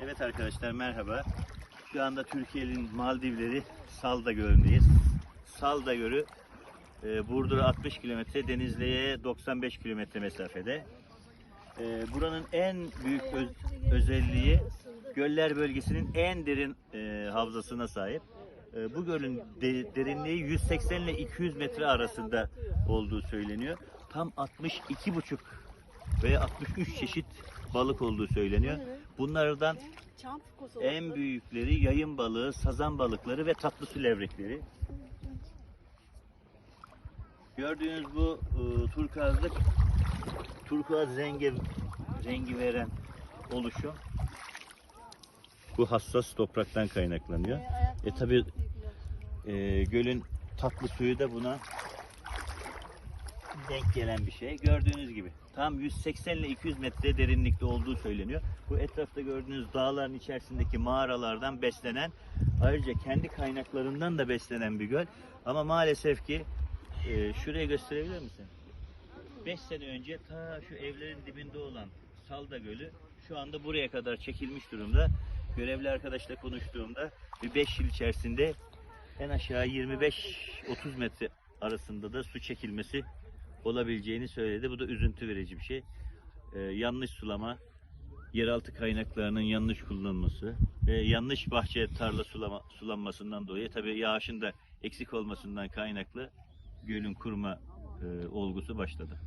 Evet arkadaşlar merhaba. Şu anda Türkiye'nin Maldivleri Salda Gölü'ndeyiz. Salda Gölü e, Burdur'a 60 kilometre, Denizli'ye 95 kilometre mesafede. E, buranın en büyük öz- özelliği göller bölgesinin en derin e, havzasına sahip. E, bu gölün de- derinliği 180 ile 200 metre arasında olduğu söyleniyor. Tam 62,5 veya 63 çeşit balık olduğu söyleniyor. Bunlardan en büyükleri yayın balığı, sazan balıkları ve tatlı su levrekleri. Gördüğünüz bu e, turkuazlık turkuaz rengi rengi veren oluşum bu hassas topraktan kaynaklanıyor. E tabi e, gölün tatlı suyu da buna denk gelen bir şey. Gördüğünüz gibi tam 180 ile 200 metre derinlikte olduğu söyleniyor. Bu etrafta gördüğünüz dağların içerisindeki mağaralardan beslenen ayrıca kendi kaynaklarından da beslenen bir göl. Ama maalesef ki e, şuraya gösterebilir misin? 5 sene önce ta şu evlerin dibinde olan Salda Gölü şu anda buraya kadar çekilmiş durumda. Görevli arkadaşla konuştuğumda bir 5 yıl içerisinde en aşağı 25-30 metre arasında da su çekilmesi olabileceğini söyledi. Bu da üzüntü verici bir şey. Ee, yanlış sulama, yeraltı kaynaklarının yanlış kullanılması ve yanlış bahçe tarla sulama, sulanmasından dolayı tabii yağışın da eksik olmasından kaynaklı gölün kurma e, olgusu başladı.